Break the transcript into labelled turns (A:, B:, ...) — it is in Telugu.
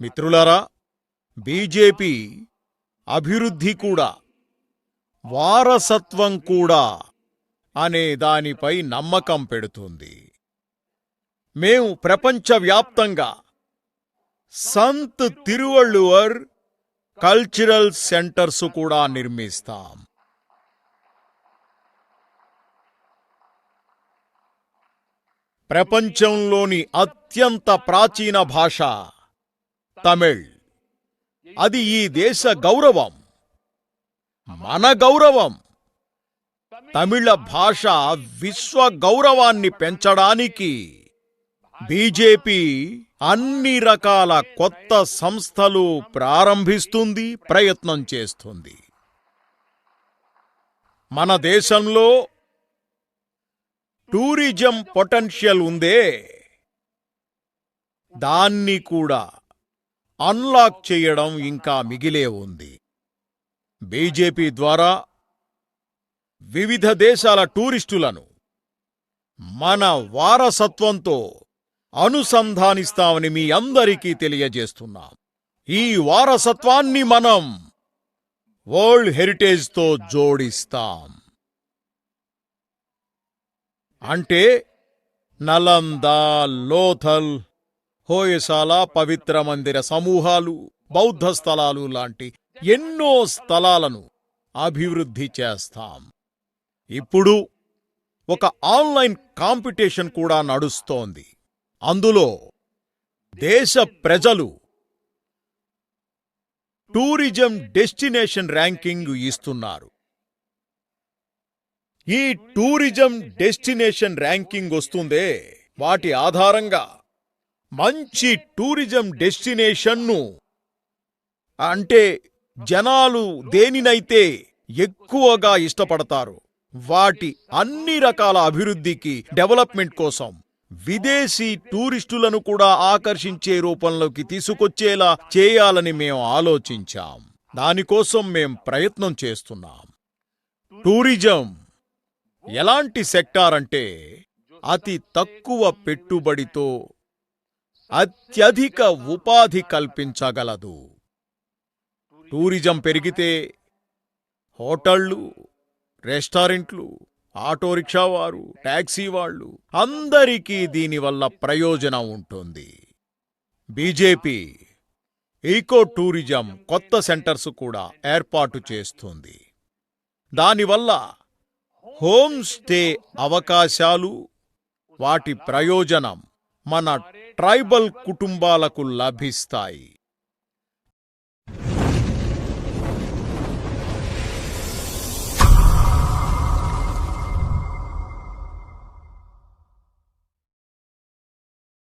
A: మిత్రులారా బీజేపీ అభివృద్ధి కూడా వారసత్వం కూడా అనే దానిపై నమ్మకం పెడుతుంది. మేము ప్రపంచవ్యాప్తంగా సంత్ తిరువళ్ళువర్ కల్చరల్ సెంటర్స్ కూడా నిర్మిస్తాం. ప్రపంచంలోని అత్యంత ప్రాచీన భాష తమిళ్. అది ఈ దేశ గౌరవం. మన గౌరవం. తమిళ భాష విశ్వ గౌరవాన్ని పెంచడానికి బీజేపీ అన్ని రకాల కొత్త సంస్థలు ప్రారంభిస్తుంది ప్రయత్నం చేస్తుంది. మన దేశంలో టూరిజం పొటెన్షియల్ ఉందే. దాన్ని కూడా అన్లాక్ చేయడం ఇంకా మిగిలే ఉంది. బీజేపీ ద్వారా వివిధ దేశాల టూరిస్టులను మన వారసత్వంతో అనుసంధానిస్తామని మీ అందరికీ తెలియజేస్తున్నాం. ఈ వారసత్వాన్ని మనం వరల్డ్ హెరిటేజ్తో జోడిస్తాం. అంటే నలంద లోథల్ హోయసాల పవిత్ర మందిర సమూహాలు బౌద్ధ స్థలాలు లాంటి ఎన్నో స్థలాలను అభివృద్ధి చేస్తాం. ఇప్పుడు ఒక ఆన్లైన్ కాంపిటీషన్ కూడా నడుస్తోంది. అందులో దేశ ప్రజలు టూరిజం డెస్టినేషన్ ర్యాంకింగ్ ఇస్తున్నారు. ఈ టూరిజం డెస్టినేషన్ ర్యాంకింగ్ వస్తుందే వాటి ఆధారంగా మంచి టూరిజం డెస్టినేషన్ను. అంటే జనాలు దేనినైతే ఎక్కువగా ఇష్టపడతారు వాటి అన్ని రకాల అభివృద్ధికి డెవలప్మెంట్ కోసం విదేశీ టూరిస్టులను కూడా ఆకర్షించే రూపంలోకి తీసుకొచ్చేలా చేయాలని మేము ఆలోచించాం. దానికోసం మేం ప్రయత్నం చేస్తున్నాం. టూరిజం ఎలాంటి సెక్టార్ అంటే అతి తక్కువ పెట్టుబడితో అత్యధిక ఉపాధి కల్పించగలదు. టూరిజం పెరిగితే హోటళ్ళు రెస్టారెంట్లు ఆటో రిక్షా వాళ్ళు అందరికీ దీనివల్ల ప్రయోజనం ఉంటుంది. బీజేపీ ఈకో టూరిజం కొత్త సెంటర్స్ కూడా ఏర్పాటు చేస్తుంది. దానివల్ల హోమ్ స్టే అవకాశాలు వాటి ప్రయోజనం మన ట్రైబల్ కుటుంబాలకు లభిస్తాయి.